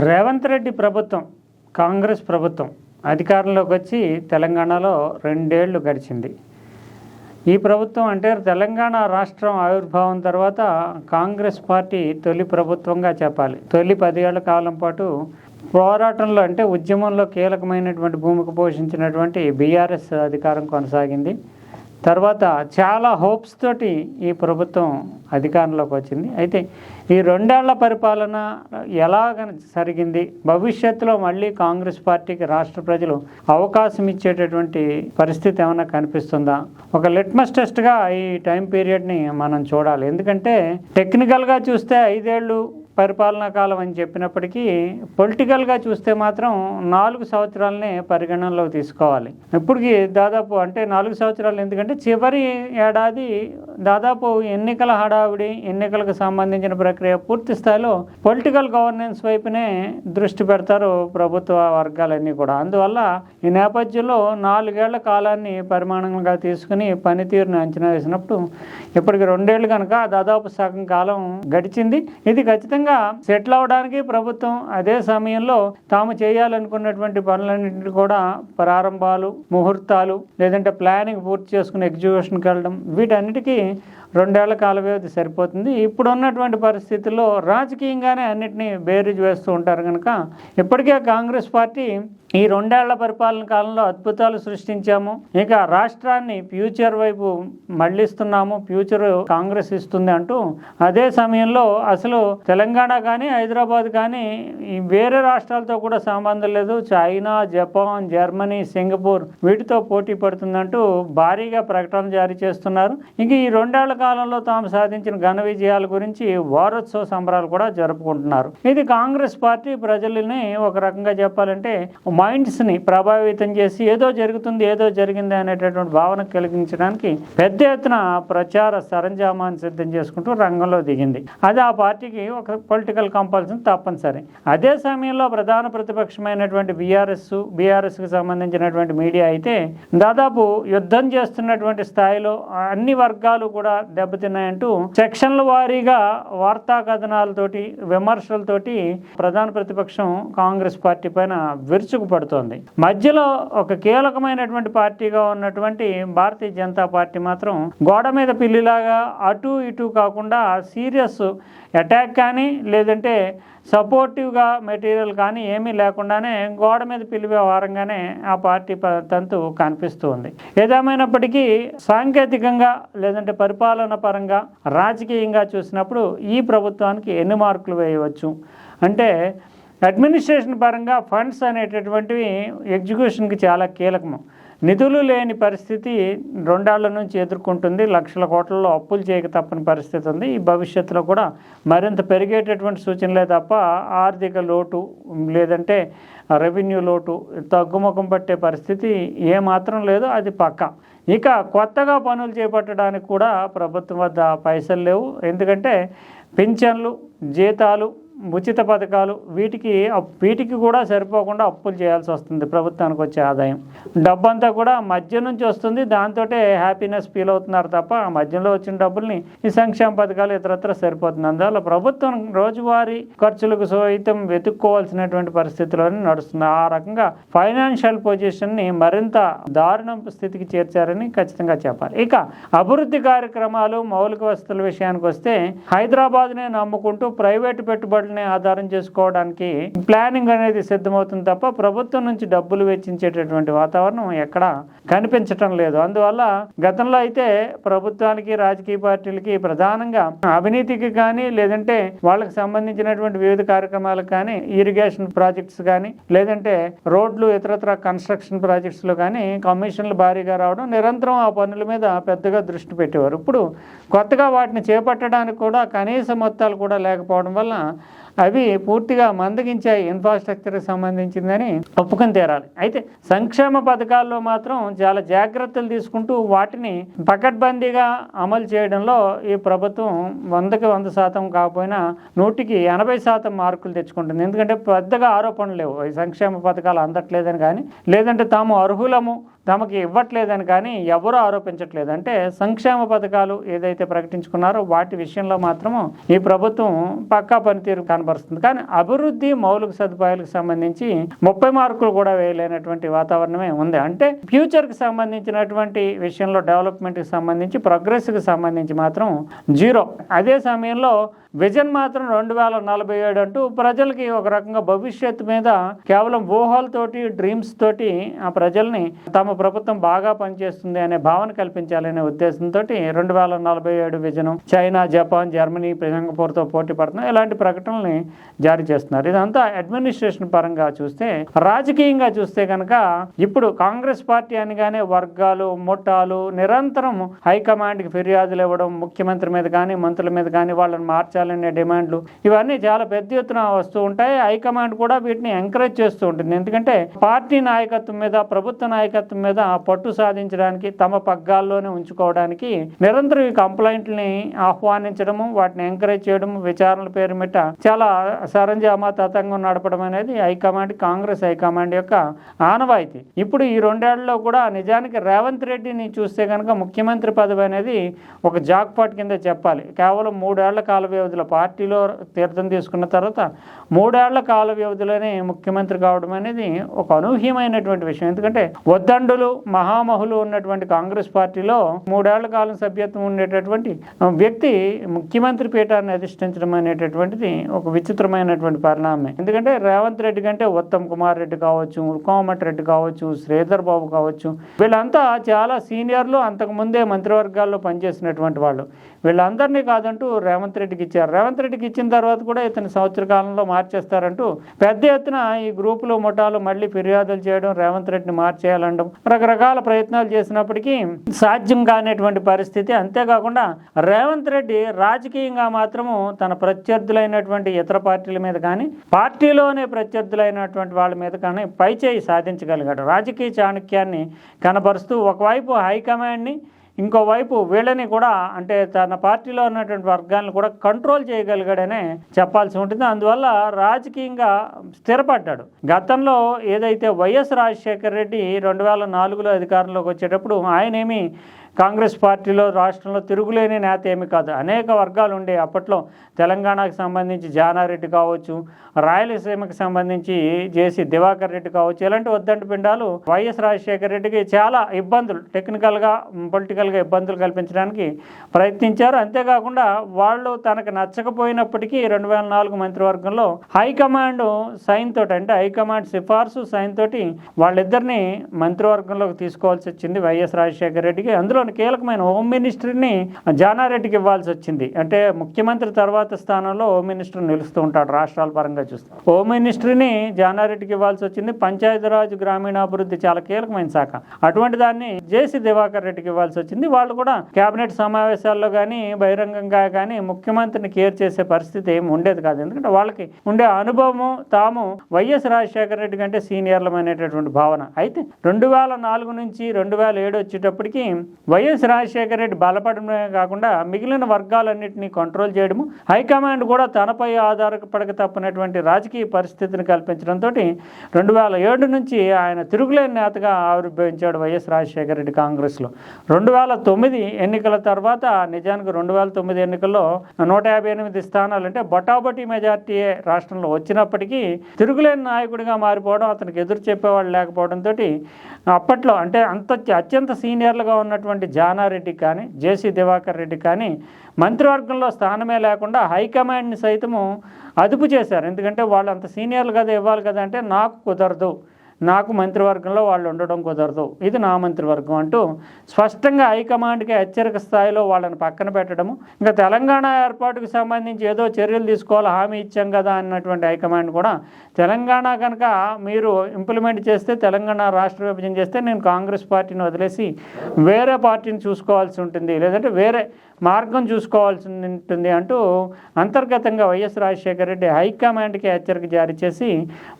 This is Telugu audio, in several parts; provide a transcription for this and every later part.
రేవంత్ రెడ్డి ప్రభుత్వం కాంగ్రెస్ ప్రభుత్వం అధికారంలోకి వచ్చి తెలంగాణలో రెండేళ్ళు గడిచింది. ఈ ప్రభుత్వం అంటే తెలంగాణ రాష్ట్రం ఆవిర్భావం తర్వాత కాంగ్రెస్ పార్టీ తొలి ప్రభుత్వంగా చెప్పాలి. తొలి పదేళ్ళ కాలం పాటు పోరాటంలో అంటే ఉద్యమంలో కీలకమైనటువంటి భూమిక పోషించినటువంటి బీఆర్ఎస్ అధికారం కొనసాగింది. తర్వాత చాలా హోప్స్ తోటి ఈ ప్రభుత్వం అధికారంలోకి వచ్చింది. అయితే ఈ రెండేళ్ళ పరిపాలన ఎలాగ జరిగింది? భవిష్యత్తులో మళ్ళీ కాంగ్రెస్ పార్టీకి రాష్ట్ర ప్రజలు అవకాశం ఇచ్చేటటువంటి పరిస్థితి ఏమైనా కనిపిస్తుందా? ఒక లిట్మస్ టెస్ట్గా ఈ టైం పీరియడ్ని మనం చూడాలి. ఎందుకంటే టెక్నికల్గా చూస్తే ఐదేళ్ళు పరిపాలనా కాలం అని చెప్పినప్పటికీ పొలిటికల్గా చూస్తే మాత్రం నాలుగు సంవత్సరాలనే పరిగణనలోకి తీసుకోవాలి. ఇప్పటికి దాదాపు అంటే నాలుగు సంవత్సరాలు ఎందుకంటే చివరి ఏడాది దాదాపు ఎన్నికల హడావిడి ఎన్నికలకు సంబంధించిన ప్రక్రియ పూర్తి స్థాయిలో పొలిటికల్ గవర్నెన్స్ వైపునే దృష్టి పెడతారు ప్రభుత్వ వర్గాలన్నీ కూడా. అందువల్ల ఈ నేపథ్యంలో నాలుగేళ్ళ కాలాన్ని పరిమాణంగా తీసుకుని పనితీరుని అంచనా వేసినప్పుడు ఇప్పటికి రెండేళ్ళు కనుక దాదాపు సగం కాలం గడిచింది. ఇది ఖచ్చితంగా సెటిల్ అవడానికి ప్రభుత్వం అదే సమయంలో తాము చేయాలనుకున్నటువంటి పనులన్నింటినీ కూడా ప్రారంభాలు ముహూర్తాలు లేదంటే ప్లానింగ్ పూర్తి చేసుకుని ఎగ్జిక్యూషన్కి వెళ్ళడం వీటన్నిటికీ రెండేళ్ళ కాల వ్యవధి సరిపోతుంది. ఇప్పుడు ఉన్నటువంటి పరిస్థితుల్లో రాజకీయంగానే అన్నిటినీ బేరీజ్ వేస్తూ ఉంటారు కనుక ఇప్పటికే కాంగ్రెస్ పార్టీ ఈ రెండేళ్ళ పరిపాలన కాలంలో అద్భుతాలు సృష్టించాము. ఇక రాష్ట్రాన్ని ఫ్యూచర్ వైపు మళ్ళిస్తున్నాము ఫ్యూచర్ కాంగ్రెస్ ఇస్తుంది అంటూ అదే సమయంలో అసలు తెలంగాణ కానీ హైదరాబాద్ కానీ వేరే రాష్ట్రాలతో కూడా సంబంధం లేదు. చైనా జపాన్ జర్మనీ సింగపూర్ వీటితో పోటీ పడుతుందంటూ భారీగా ప్రకటన జారీ చేస్తున్నారు. ఇంక ఈ రెండేళ్ళ కాలంలో తాము సాధించిన ఘన విజయాల గురించి వారోత్సవ సంబరాలు కూడా జరుపుకుంటున్నారు. ఇది కాంగ్రెస్ పార్టీ ప్రజలని ఒక రకంగా చెప్పాలంటే మైండ్స్ని ప్రభావితం చేసి ఏదో జరుగుతుంది ఏదో జరిగింది అనేటటువంటి భావన కలిగించడానికి పెద్ద ఎత్తున ప్రచార సరంజామాన్ని సిద్ధం చేసుకుంటూ రంగంలో దిగింది. అది ఆ పార్టీకి ఒక పొలిటికల్ కంపల్సన్ తప్పనిసరి. అదే సమయంలో ప్రధాన ప్రతిపక్షమైనటువంటి బీఆర్ఎస్ బీఆర్ఎస్కి సంబంధించినటువంటి మీడియా అయితే దాదాపు యుద్ధం చేస్తున్నటువంటి స్థాయిలో అన్ని వర్గాలు కూడా దెబ్బతిన్నాయంటూ సెక్షన్ల వారీగా వార్తా కథనాలతోటి విమర్శలతోటి ప్రధాన ప్రతిపక్షం కాంగ్రెస్ పార్టీ పైన విరుచుకుపడుతోంది మధ్యలో ఒక కీలకమైనటువంటి పార్టీగా ఉన్నటువంటి భారతీయ జనతా పార్టీ మాత్రం గోడ మీద పిల్లిలాగా అటు ఇటు కాకుండా సీరియస్ అటాక్ కానీ లేదంటే సపోర్టివ్గా మెటీరియల్ కానీ ఏమీ లేకుండానే గోడ మీద పిలిపే వారంగానే ఆ పార్టీ ప- తంతు కనిపిస్తూ ఉంది ఏదేమైనప్పటికీ సాంకేతికంగా లేదంటే పరిపాలన పరంగా రాజకీయంగా చూసినప్పుడు ఈ ప్రభుత్వానికి ఎన్ని మార్కులు వేయవచ్చు? అంటే అడ్మినిస్ట్రేషన్ పరంగా ఫండ్స్ అనేటటువంటివి ఎగ్జిక్యూషన్కి చాలా కీలకము. నిధులు లేని పరిస్థితి రెండాళ్ళ నుంచి ఎదుర్కొంటుంది. లక్షల కోట్లలో అప్పులు చేయక తప్పని పరిస్థితి ఉంది. ఈ భవిష్యత్తులో కూడా మరింత పెరిగేటటువంటి సూచనలే తప్ప ఆర్థిక లోటు లేదంటే రెవెన్యూ లోటు తగ్గుముఖం పట్టే పరిస్థితి ఏమాత్రం లేదు అది పక్క. ఇక కొత్తగా పనులు చేపట్టడానికి కూడా ప్రభుత్వం వద్ద పైసలు లేవు. ఎందుకంటే పింఛన్లు జీతాలు ఉచిత పథకాలు వీటికి అప్- వీటికి కూడా సరిపోకుండా అప్పులు చేయాల్సి వస్తుంది ప్రభుత్వానికి వచ్చే ఆదాయం. డబ్బంతా కూడా మధ్య నుంచి వస్తుంది. దాంతో హ్యాపీనెస్ ఫీల్ అవుతున్నారు తప్ప ఆ మధ్యలో వచ్చిన డబ్బుల్ని ఈ సంక్షేమ పథకాలు ఇతరత్ర సరిపోతుంది. అందువల్ల ప్రభుత్వం రోజువారీ ఖర్చులకు సైతం వెతుక్కోవాల్సినటువంటి పరిస్థితిలోనే నడుస్తుంది. ఆ రకంగా ఫైనాన్షియల్ పొజిషన్ని మరింత దారుణ స్థితికి చేర్చారని ఖచ్చితంగా చెప్పాలి. ఇక అభివృద్ధి కార్యక్రమాలు మౌలిక వసతుల విషయానికి వస్తే హైదరాబాద్నే నమ్ముకుంటూ ప్రైవేటు పెట్టుబడుల్ని ఆధారం చేసుకోవడానికి ప్లానింగ్ అనేది సిద్ధమవుతుంది తప్ప ప్రభుత్వం నుంచి డబ్బులు వెచ్చించేటటువంటి వాతావరణం ఎక్కడ కనిపించటం లేదు. అందువల్ల గతంలో అయితే ప్రభుత్వానికి రాజకీయ పార్టీలకి ప్రధానంగా అవినీతికి కానీ లేదంటే వాళ్ళకి సంబంధించినటువంటి వివిధ కార్యక్రమాలకు కానీ ఇరిగేషన్ ప్రాజెక్ట్స్ కానీ లేదంటే రోడ్లు ఇతరత్ర కన్స్ట్రక్షన్ ప్రాజెక్ట్స్లో కానీ కమిషన్లు భారీగా రావడం నిరంతరం ఆ పనుల మీద పెద్దగా దృష్టి పెట్టేవారు. ఇప్పుడు కొత్తగా వాటిని చేపట్టడానికి కూడా కనీస మొత్తాలు కూడా లేకపోవడం వల్ల అవి పూర్తిగా మందగించాయి ఇన్ఫ్రాస్ట్రక్చర్కి సంబంధించిందని ఒప్పుకొని తీరాలి. అయితే సంక్షేమ పథకాల్లో మాత్రం చాలా జాగ్రత్తలు తీసుకుంటూ వాటిని పకడ్బందీగా అమలు చేయడంలో ఈ ప్రభుత్వం వందకి వంద శాతం కాకపోయినా నూటికి ఎనభై శాతం మార్కులు తెచ్చుకుంటుంది. ఎందుకంటే పెద్దగా ఆరోపణలు లేవు. ఈ సంక్షేమ పథకాలు అందట్లేదని కానీ లేదంటే తాము అర్హులము తమకి ఇవ్వట్లేదని కానీ ఎవరూ ఆరోపించట్లేదు. అంటే సంక్షేమ పథకాలు ఏదైతే ప్రకటించుకున్నారో వాటి విషయంలో మాత్రము ఈ ప్రభుత్వం పక్కా పనితీరు కనబరుస్తుంది. కానీ అభివృద్ధి మౌలిక సదుపాయాలకు సంబంధించి ముప్పై మార్కులు కూడా వేయలేనటువంటి వాతావరణమే ఉంది. అంటే ఫ్యూచర్కి సంబంధించినటువంటి విషయంలో డెవలప్మెంట్కి సంబంధించి ప్రోగ్రెస్కి సంబంధించి మాత్రం జీరో. అదే సమయంలో విజన్ మాత్రం రెండు వేల నలభై ఏడు అంటూ ప్రజలకి ఒక రకంగా భవిష్యత్తు మీద కేవలం ఊహలతోటి డ్రీమ్స్ తోటి ఆ ప్రజల్ని తమ ప్రభుత్వం బాగా పనిచేస్తుంది అనే భావన కల్పించాలనే ఉద్దేశంతో రెండు వేల నలభై ఏడు విజనం చైనా జపాన్ జర్మనీ సింగపూర్తో పోటీ పడుతున్నాయి ఇలాంటి ప్రకటనల్ని జారీ చేస్తున్నారు. ఇదంతా అడ్మినిస్ట్రేషన్ పరంగా చూస్తే రాజకీయంగా చూస్తే కనుక ఇప్పుడు కాంగ్రెస్ పార్టీ అనగానే వర్గాలు ముఠాలు నిరంతరం హైకమాండ్కి ఫిర్యాదులు ఇవ్వడం ముఖ్యమంత్రి మీద కానీ మంత్రుల మీద కానీ వాళ్ళని మార్చాలనే డిమాండ్లు ఇవన్నీ చాలా పెద్ద ఎత్తున వస్తూ ఉంటాయి. హైకమాండ్ కూడా వీటిని ఎంకరేజ్ చేస్తూ ఉంటుంది. ఎందుకంటే పార్టీ నాయకత్వం మీద ప్రభుత్వ నాయకత్వం మీద పట్టు సాధించడానికి తమ పగ్గాల్లోనే ఉంచుకోవడానికి నిరంతరం ఈ కంప్లైంట్ని ఆహ్వానించడము వాటిని ఎంకరేజ్ చేయడం విచారణల పేరు మీట చాలా సరంజామా తతంగం నడపడం అనేది హైకమాండ్ కాంగ్రెస్ హైకమాండ్ యొక్క ఆనవాయితీ. ఇప్పుడు ఈ రెండేళ్ళలో కూడా నిజానికి రేవంత్ రెడ్డిని చూస్తే కనుక ముఖ్యమంత్రి పదవి అనేది ఒక జాక్పాట్ కింద చెప్పాలి. కేవలం మూడేళ్ళ కాల వ్యవధిలో పార్టీలో తీర్థం తీసుకున్న తర్వాత మూడేళ్ళ కాల వ్యవధిలోనే ముఖ్యమంత్రి కావడం అనేది ఒక అనూహ్యమైనటువంటి విషయం. ఎందుకంటే వద్దండులు మహామహులు ఉన్నటువంటి కాంగ్రెస్ పార్టీలో మూడేళ్ళ కాలం సభ్యత్వం ఉండేటటువంటి వ్యక్తి ముఖ్యమంత్రి పీఠాన్ని అధిష్ఠించడం అనేటటువంటిది ఒక విచిత్రమైనటువంటి పరిణామం ఎందుకంటే రేవంత్ రెడ్డి కంటే ఉత్తమ్ కుమార్ రెడ్డి కావచ్చు కోమటి రెడ్డి కావచ్చు శ్రీధర్ బాబు కావచ్చు వీళ్ళంతా చాలా సీనియర్లు అంతకు ముందే మంత్రివర్గాల్లో పనిచేసినటువంటి వాళ్ళు. వీళ్ళందరినీ కాదంటూ రేవంత్ రెడ్డికి ఇచ్చారు. రేవంత్ రెడ్డికి ఇచ్చిన తర్వాత కూడా ఇతని సంవత్సర కాలంలో మార్చేస్తారంటూ పెద్ద ఎత్తున ఈ గ్రూపులు ముఠాలు మళ్ళీ ఫిర్యాదులు చేయడం రేవంత్ రెడ్డిని మార్చేయాలనడం రకరకాల ప్రయత్నాలు చేసినప్పటికీ సాధ్యం కానిటువంటి పరిస్థితి. అంతేకాకుండా రేవంత్ రెడ్డి రాజకీయంగా మాత్రము తన ప్రత్యర్థులైనటువంటి ఇతర పార్టీల మీద కానీ పార్టీలోనే ప్రత్యర్థులైనటువంటి వాళ్ళ మీద కానీ పైచేయి సాధించగలిగాడు. రాజకీయ చాణక్యాన్ని కనబరుస్తూ ఒకవైపు హైకమాండ్ని ఇంకోవైపు వీళ్ళని కూడా అంటే తన పార్టీలో ఉన్నటువంటి వర్గాలను కూడా కంట్రోల్ చేయగలిగాడనే చెప్పాల్సి ఉంటుంది. అందువల్ల రాజకీయంగా స్థిరపడ్డాడు. గతంలో ఏదైతే వైఎస్ రాజశేఖర రెడ్డి రెండు వేల నాలుగులో అధికారంలోకి వచ్చేటప్పుడు ఆయనేమి కాంగ్రెస్ పార్టీలో రాష్ట్రంలో తిరుగులేని నేత ఏమి కాదు. అనేక వర్గాలు ఉండే అప్పట్లో తెలంగాణకు సంబంధించి జానారెడ్డి కావచ్చు రాయలసీమకి సంబంధించి జేసీ దివాకర్ రెడ్డి కావచ్చు ఇలాంటి వద్దంటి పిండాలు వైఎస్ రాజశేఖర రెడ్డికి చాలా ఇబ్బందులు టెక్నికల్గా పొలిటికల్గా ఇబ్బందులు కల్పించడానికి ప్రయత్నించారు. అంతేకాకుండా వాళ్ళు తనకు నచ్చకపోయినప్పటికీ రెండు వేల నాలుగు మంత్రివర్గంలో హైకమాండ్ సైన్ తోటి అంటే హైకమాండ్ సిఫార్సు సైన్ తోటి వాళ్ళిద్దరిని మంత్రివర్గంలోకి తీసుకోవాల్సి వచ్చింది వైఎస్ రాజశేఖర రెడ్డికి. అందులో కీలకమైన హోమ్ మినిస్టర్ని జానారెడ్డికి ఇవ్వాల్సి వచ్చింది. అంటే ముఖ్యమంత్రి తర్వాత స్థానంలో హోమ్ మినిస్టర్ నిలుస్తూ ఉంటాడు రాష్ట్రాల పరంగా చూస్తే. హోమ్ మినిస్ట్రీని జానారెడ్డికి ఇవ్వాల్సి వచ్చింది. పంచాయతీరాజ్ గ్రామీణాభివృద్ధి చాలా కీలకమైన శాఖ. అటువంటి దాన్ని జేసీ దివాకర్ రెడ్డికి ఇవ్వాల్సి వచ్చింది. వాళ్ళు కూడా కేబినెట్ సమావేశాల్లో కానీ బహిరంగంగా కానీ ముఖ్యమంత్రిని కేర్ చేసే పరిస్థితి ఏమి ఉండేది కాదు. ఎందుకంటే వాళ్ళకి ఉండే అనుభవము తాము వైఎస్ రాజశేఖర రెడ్డి కంటే సీనియర్లమైనటువంటి భావన. అయితే రెండు వేల నాలుగు నుంచి రెండు వేల ఏడు వచ్చేటప్పటికి వైఎస్ రాజశేఖర రెడ్డి బలపడమే కాకుండా మిగిలిన వర్గాలన్నింటినీ కంట్రోల్ చేయడము హైకమాండ్ కూడా తనపై ఆధారపడక తప్పనటువంటి రాజకీయ పరిస్థితిని కల్పించడంతో రెండు వేల ఏడు నుంచి ఆయన తిరుగులేని నేతగా ఆవిర్భవించాడు వైఎస్ రాజశేఖర రెడ్డి కాంగ్రెస్లో. రెండు వేల తొమ్మిది ఎన్నికల తర్వాత నిజానికి రెండు వేల తొమ్మిది ఎన్నికల్లో నూట యాభై ఎనిమిది స్థానాలు అంటే బొటాబొటీ మెజార్టీయే రాష్ట్రంలో వచ్చినప్పటికీ తిరుగులేని నాయకుడిగా మారిపోవడం అతనికి ఎదురు చెప్పేవాళ్ళు లేకపోవడంతో అప్పట్లో అంటే అంత అత్యంత సీనియర్లుగా ఉన్నటువంటి జానారెడ్డి కానీ జేసీ దివాకర్ రెడ్డి కానీ మంత్రివర్గంలో స్థానమే లేకుండా హైకమాండ్ని సైతము అదుపు చేశారు. ఎందుకంటే వాళ్ళు అంత సీనియర్లు కదా ఇవ్వాలి కదా అంటే నాకు కుదరదు. నాకు మంత్రివర్గంలో వాళ్ళు ఉండడం కుదరదు. ఇది నా మంత్రివర్గం అంటూ స్పష్టంగా హైకమాండ్కి హెచ్చరిక స్థాయిలో వాళ్ళని పక్కన పెట్టడము. ఇంకా తెలంగాణ ఏర్పాటుకు సంబంధించి ఏదో చర్యలు తీసుకోవాలి హామీ ఇచ్చాం కదా అన్నటువంటి హైకమాండ్ కూడా తెలంగాణ కనుక మీరు ఇంప్లిమెంట్ చేస్తే తెలంగాణ రాష్ట్ర విభజన చేస్తే నేను కాంగ్రెస్ పార్టీని వదిలేసి వేరే పార్టీని చూసుకోవాల్సి ఉంటుంది. లేదంటే వేరే మార్గం చూసుకోవాల్సి ఉంటుంది అంటూ అంతర్గతంగా వైఎస్ రాజశేఖర రెడ్డి హైకమాండ్కి హెచ్చరిక జారీ చేసి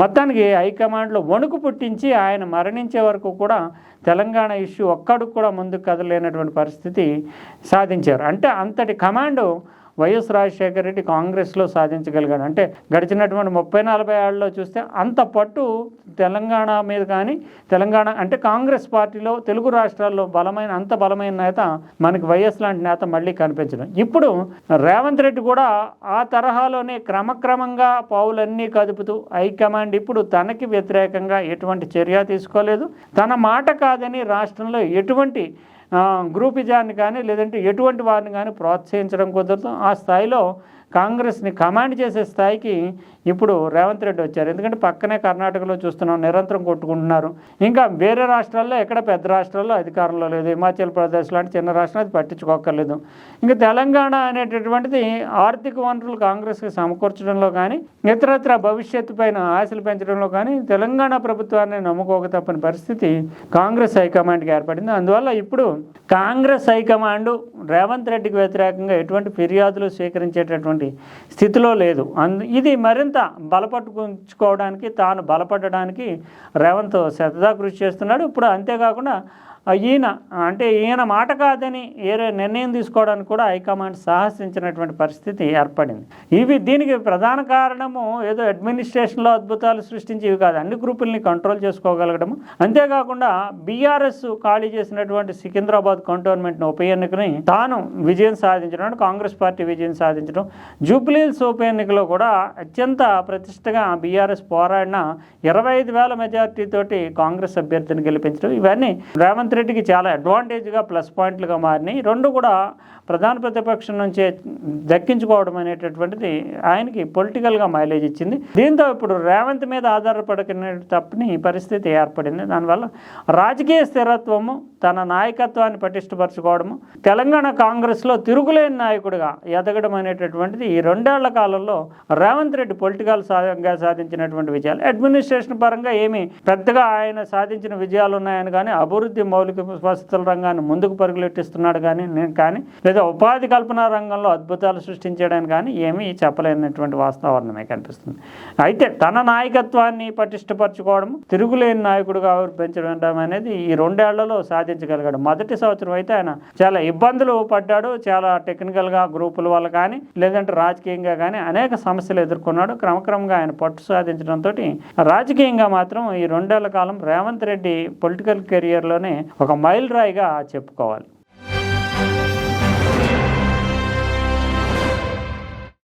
మొత్తానికి హైకమాండ్లో వణుకు పుట్టించి ఆయన మరణించే వరకు కూడా తెలంగాణ ఇష్యూ ఒక్కడికి కూడా ముందుకు కదలేనటువంటి పరిస్థితి సాధించారు. అంటే అంతటి కమాండు వైఎస్ రాజశేఖర రెడ్డి కాంగ్రెస్లో సాధించగలిగాడు. అంటే గడిచినటువంటి ముప్పై నలభై ఏళ్ళలో చూస్తే అంత పట్టు తెలంగాణ మీద కానీ తెలంగాణ అంటే కాంగ్రెస్ పార్టీలో తెలుగు రాష్ట్రాల్లో బలమైన అంత బలమైన నేత మనకి వైఎస్ లాంటి నేత మళ్ళీ కనిపించడం. ఇప్పుడు రేవంత్ రెడ్డి కూడా ఆ తరహాలోనే క్రమక్రమంగా పావులన్నీ కదుపుతూ హైకమాండ్ ఇప్పుడు తనకి వ్యతిరేకంగా ఎటువంటి చర్య తీసుకోలేదు. తన మాట కాదని రాష్ట్రంలో ఎటువంటి గ్రూపిజాన్ని కానీ లేదంటే ఎటువంటి వారిని కానీ ప్రోత్సహించడం కుదరదు. ఆ స్థాయిలో కాంగ్రెస్ని కమాండ్ చేసే స్థాయికి ఇప్పుడు రేవంత్ రెడ్డి వచ్చారు. ఎందుకంటే పక్కనే కర్ణాటకలో చూస్తున్నాం నిరంతరం కొట్టుకుంటున్నారు. ఇంకా వేరే రాష్ట్రాల్లో ఎక్కడ పెద్ద రాష్ట్రాల్లో అధికారంలో లేదు. హిమాచల్ ప్రదేశ్ లాంటి చిన్న రాష్ట్రం అది పట్టించుకోక్కర్లేదు. ఇంకా తెలంగాణ అనేటటువంటిది ఆర్థిక వనరులు కాంగ్రెస్కి సమకూర్చడంలో కానీ ఇతరత్ర భవిష్యత్తు పైన ఆశలు పెంచడంలో కానీ తెలంగాణ ప్రభుత్వాన్ని నమ్ముకోక తప్పని పరిస్థితి కాంగ్రెస్ హైకమాండ్కి ఏర్పడింది. అందువల్ల ఇప్పుడు కాంగ్రెస్ హైకమాండ్ రేవంత్ రెడ్డికి వ్యతిరేకంగా ఎటువంటి ఫిర్యాదులు స్వీకరించేటటువంటి స్థితిలో లేదు. అందు ఇది మరింత బలపట్టుకుంచుకోవడానికి తాను బలపడడానికి రేవంత్ శ్రద్ధ కృషి చేస్తున్నాడు. ఇప్పుడు అంతేకాకుండా ఈయన అంటే ఈయన మాట కాదని ఏరే నిర్ణయం తీసుకోవడానికి కూడా హైకమాండ్ సాహసించినటువంటి పరిస్థితి ఏర్పడింది. ఇవి దీనికి ప్రధాన కారణము ఏదో అడ్మినిస్ట్రేషన్లో అద్భుతాలు సృష్టించి ఇవి కాదు అన్ని గ్రూపుల్ని కంట్రోల్ చేసుకోగలగడము. అంతేకాకుండా బీఆర్ఎస్ ఖాళీ చేసినటువంటి సికింద్రాబాద్ కంటోన్మెంట్ ఉప ఎన్నికని తాను విజయం సాధించడం అంటే కాంగ్రెస్ పార్టీ విజయం సాధించడం. జూబ్లీహిల్స్ ఉప ఎన్నికలో కూడా అత్యంత ప్రతిష్టగా బీఆర్ఎస్ పోరాడిన ఇరవై ఐదు వేల మెజార్టీతోటి కాంగ్రెస్ అభ్యర్థిని గెలిపించడం. ఇవన్నీ రేవంత్ రెడ్డికి చాలా అడ్వాంటేజ్గా ప్లస్ పాయింట్లుగా మారినాయి. రెండు కూడా ప్రధాన ప్రతిపక్షం నుంచే దక్కించుకోవడం అనేటటువంటిది ఆయనకి పొలిటికల్గా మైలేజ్ ఇచ్చింది. దీంతో ఇప్పుడు రేవంత్ మీద ఆధారపడకనే తప్పని పరిస్థితి ఏర్పడింది. దానివల్ల రాజకీయ స్థిరత్వము తన నాయకత్వాన్ని పటిష్టపరచుకోవడము తెలంగాణ కాంగ్రెస్లో తిరుగులేని నాయకుడిగా ఎదగడం అనేటటువంటిది ఈ రెండేళ్ళ కాలంలో రేవంత్ రెడ్డి పొలిటికల్ సాధంగా సాధించినటువంటి విజయాలు. అడ్మినిస్ట్రేషన్ పరంగా ఏమి పెద్దగా ఆయన సాధించిన విజయాలు ఉన్నాయని కానీ అభివృద్ధి మౌలిక వసతుల రంగాన్ని ముందుకు పరుగులెట్టిస్తున్నాడు కానీ నేను కానీ లేదా ఉపాధి కల్పన రంగంలో అద్భుతాలు సృష్టించడానికి కానీ ఏమీ చెప్పలేనటువంటి వాతావరణమే కనిపిస్తుంది అయితే తన నాయకత్వాన్ని పటిష్టపరచుకోవడం తిరుగులేని నాయకుడుగా పెంచడం అనేది ఈ రెండేళ్ళలో సాధించగలిగాడు. మొదటి సంవత్సరం అయితే ఆయన చాలా ఇబ్బందులు పడ్డాడు చాలా టెక్నికల్గా గ్రూపుల వల్ల కానీ లేదంటే రాజకీయంగా కానీ అనేక సమస్యలు ఎదుర్కొన్నాడు. క్రమక్రమంగా ఆయన పట్టు సాధించడంతో రాజకీయంగా మాత్రం ఈ రెండేళ్ళ కాలం రేవంత్ రెడ్డి పొలిటికల్ కెరియర్లోనే ఒక మైల్ రాయిగా చెప్పుకోవాలి.